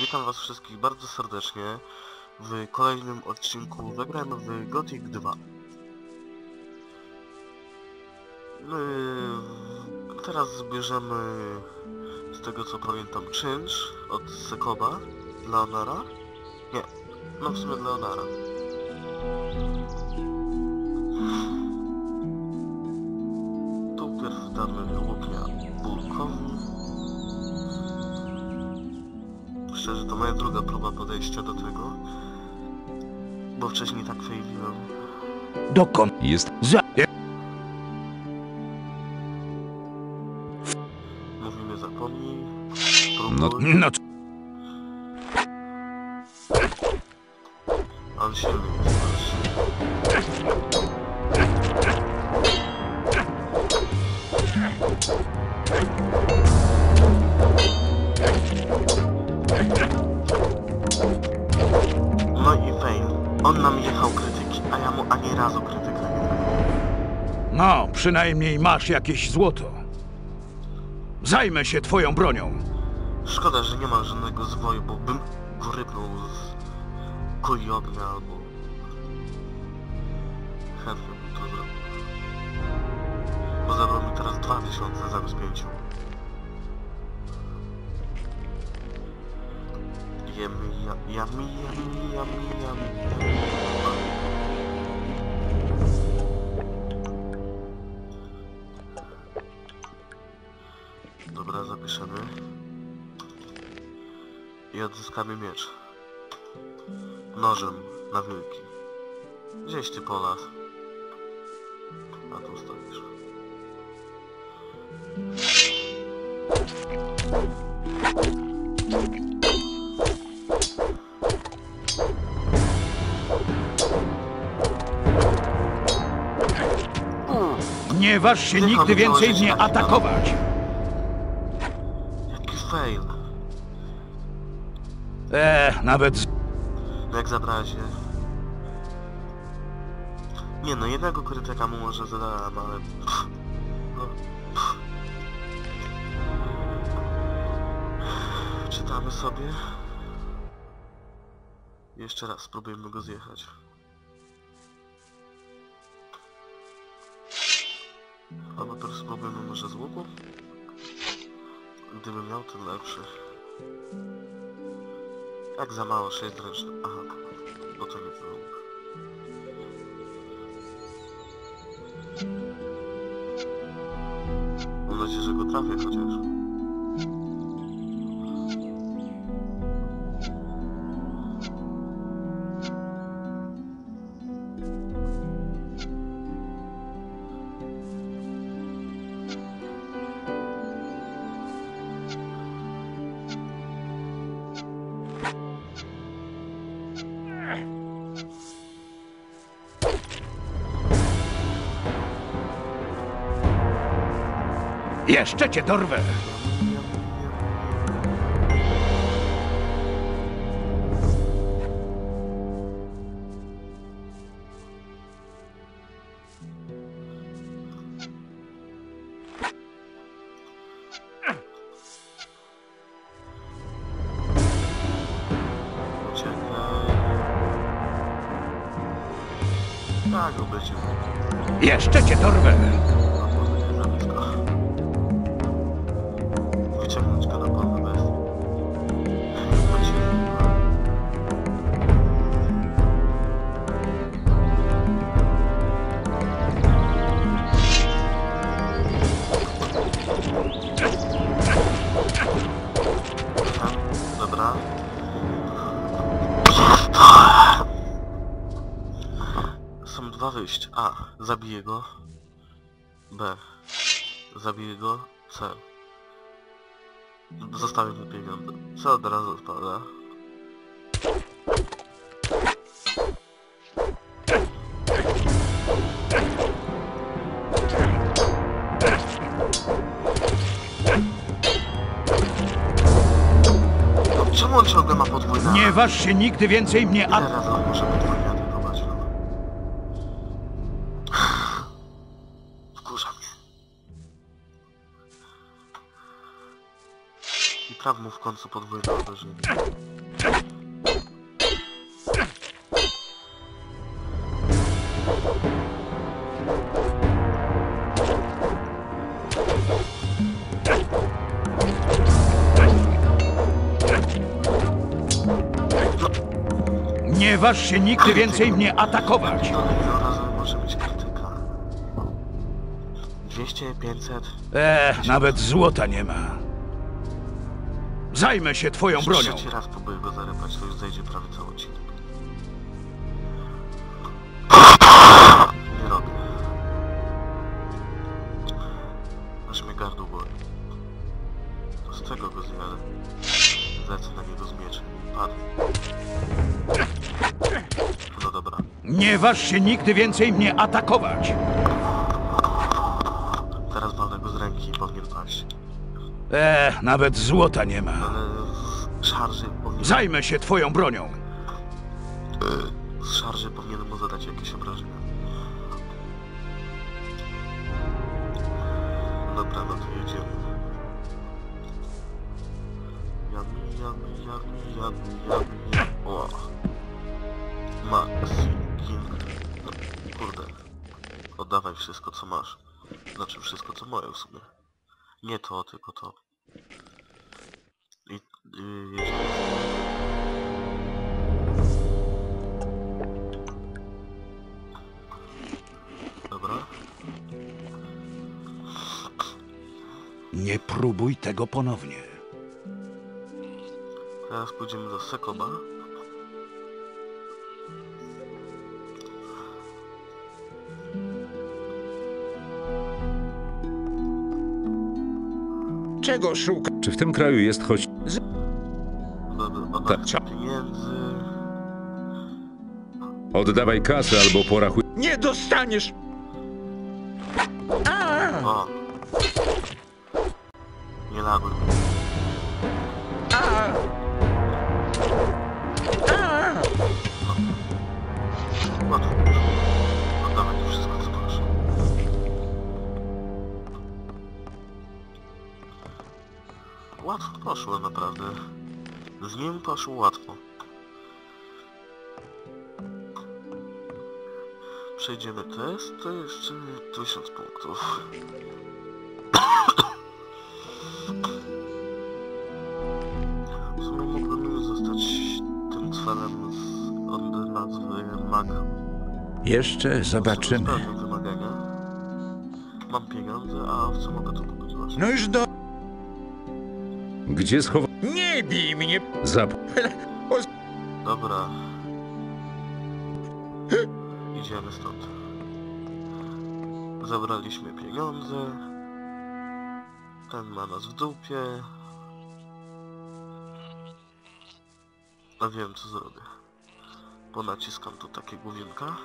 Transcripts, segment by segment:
witam was wszystkich bardzo serdecznie w kolejnym odcinku zagramy w Gothic 2. My teraz zbierzemy z tego co pamiętam czynsz od Sekoba, Leonara. Nie, no w sumie Leonara. Tu pierw damy Szczerze, to moja druga próba podejścia do tego. Bo wcześniej tak failiłem. Dokąd Jest za... Mówimy zapomnij. No- Spróbuj. No przynajmniej masz jakieś złoto. Zajmę się twoją bronią. Szkoda, że nie ma żadnego zwoju, bo bym go rypnął z kuli ognia albo... Chętnie bym to zrobił. Bo zabrał mi teraz 2000 zamiast 5. Jemy, ja- yummy, yummy, yummy, yummy. I odzyskamy miecz. Nożem na wilki. Gdzieś ty po las. A tu stoisz. Nie waż się nigdy mi więcej mnie taki atakować. jaki fail. Eee, nawet... Jak zabrazie. Nie no, jednego krytyka mu może zadałem, ale... No. Czytamy sobie. Jeszcze raz spróbujmy go zjechać. Albo teraz spróbujmy może z łuku? Gdybym miał ten lepszy. Jak za mało, 6 ręcznych. Aha, bo to nie łuk. Mam nadzieję, że go trafię chociaż. Jeszcze cię dorwę. Tak. Jeszcze cię dorwę. Wyciągnąć go na bestię. Chodźmy. Dobra. Są dwa wyjścia. A. Zabiję go. B. Zabiję go. C. Zostawię mu pieniądze. C od razu spada. No, Czemu on ciągle ma podwójne? Nie waż się nigdy więcej mnie Ile atakować. razy on może I Traf mu w końcu podwójne uderzenie. Nie waż się nigdy więcej mnie atakować! To razem może być krytyka. 200, 500. Eee, nawet złota nie ma. Zajmę się twoją bronią. Trzeci raz próbuję go zarypać, to już zejdzie prawie cały odcinek. Nie robię. Aż mnie gardło boli. To z czego go zjadę? Zlecę na niego z mieczem padł. No dobra. Nie waż się nigdy więcej mnie atakować! Eee, nawet złota nie ma. Szarży powinien... Zajmę się twoją bronią. Z szarży powinienem mu zadać jakieś obrażenia. Dobra, no to jedziemy. Yummy, yummy. O! Maxi King. No, kurde. Oddawaj wszystko, co masz. Znaczy wszystko, co moje w sumie. Nie to, tylko to. I yy. Dobra. Nie próbuj tego ponownie. Teraz pójdziemy do Sekoba. Czego szuka? Czy w tym kraju jest choć... Tak. pieniędzy. Oddawaj kasę albo porachuj... Nie dostaniesz! A! Nie laguj. Łatwo poszło naprawdę. Z nim poszło łatwo. Przejdziemy test, to jeszcze 1000 punktów. W sumie mógłbym już zostać tym cwelem z od nazwy Mag. Jeszcze zobaczymy. Spełniam wymagania. Mam pieniądze, a w co mogę to kupić właśnie? No już do... Gdzie schowa... Nie bij mnie! Zap... Dobra. Idziemy stąd. Zabraliśmy pieniądze. Ten ma nas w dupie. A wiem co zrobię. Ponaciskam tu takie główienka.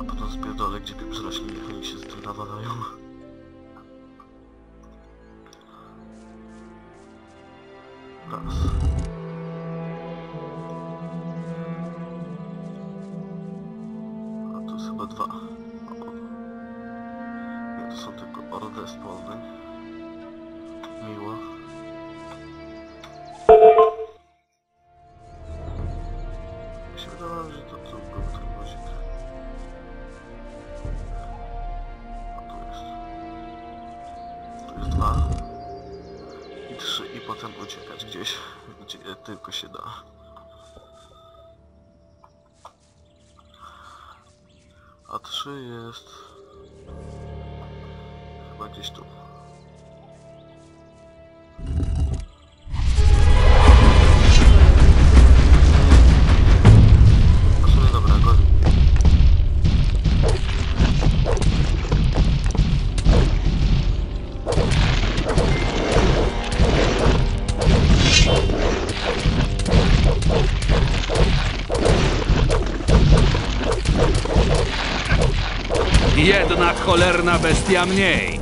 A potem spierdolę gdzie pieprz rośnie, niech oni się z tym nawalają. Raz. Tylko się da. A 3 jest... Chyba gdzieś tu. Cholerna bestia mniej.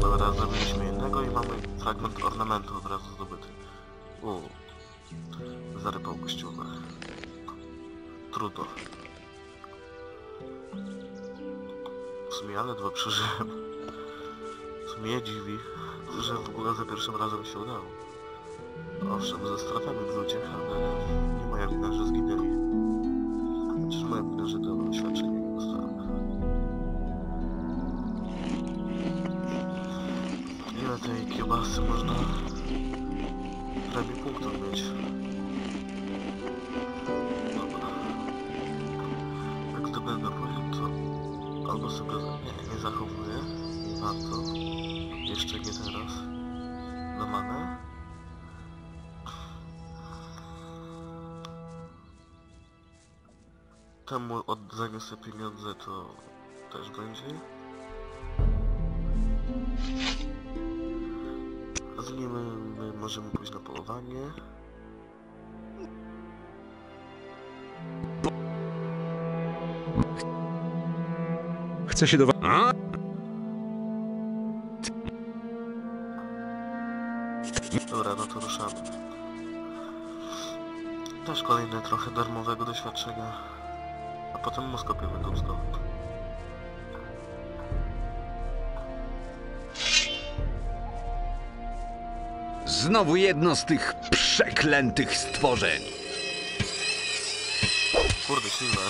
Dobra, zrobiliśmy jednego i mamy fragment ornamentu od razu zdobyty. U, zarypał kościółek. Trudno. W sumie ja ledwo przeżyłem. Co mnie dziwi, że w ogóle za pierwszym razem się udało. Owszem, ze stratami w ludziach, ale nie moja wina, że zginęli. Chociaż moja wina, że to doświadczenie mieć? Dobra. Jak zdobędę poziom, to albo sobie nie, nie zachowuję. Nie warto. Jeszcze nie teraz. Na manę. Temu od zaniosę pieniądze, to też będzie. A z nim my możemy pójść na polowanie. Chcę się do was... Dobra, no to ruszamy. Też kolejne trochę darmowego doświadczenia. A potem mu skopiemy dubsko. Znowu jedno z tych przeklętych stworzeń. Kurde, silne.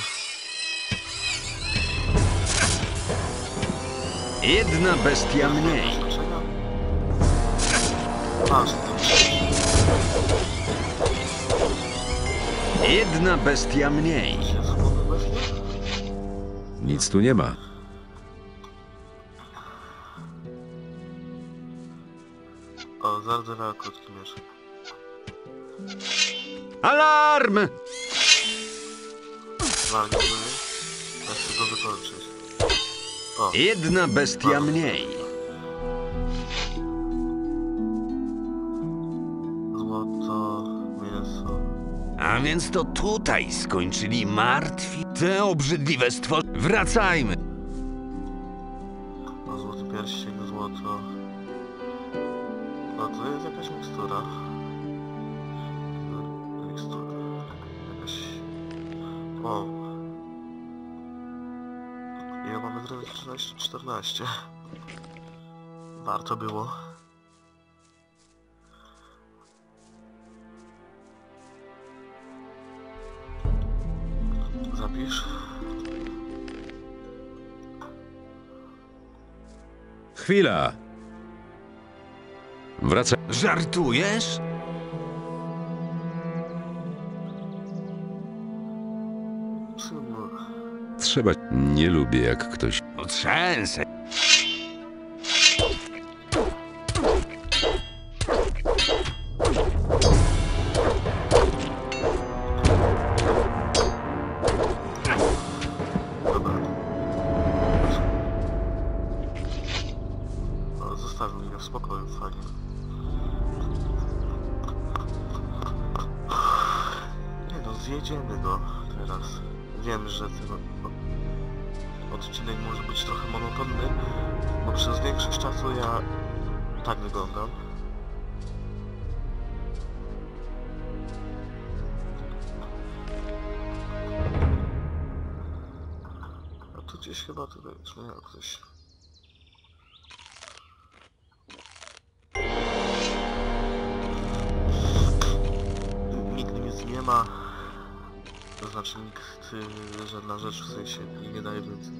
Jedna bestia mniej. Masz. Jedna bestia mniej. Nic tu nie ma. O, zardzewiała krótki miecz. Alarm! Mnie. Ja chcę go wykończyć. O, Jedna bestia mniej. złoto, mięso. A więc to tutaj skończyli martwi te obrzydliwe stworzenia. Wracajmy. O. Ile mamy zrobić? 13, 14. Warto było. Zapisz. Chwila! Wracaj. Żartujesz? Trzeba... Nie lubię, jak ktoś... Otrzęsę. Mnie w spokoju, fajnie. Nie no, zjedziemy go teraz. Wiem, że ten odcinek może być trochę monotonny, bo przez większość czasu ja tak wyglądam. A tu gdzieś chyba tutaj już miał ktoś. To znaczy nikt, y, żadna rzecz w sensie nie, daje więcej.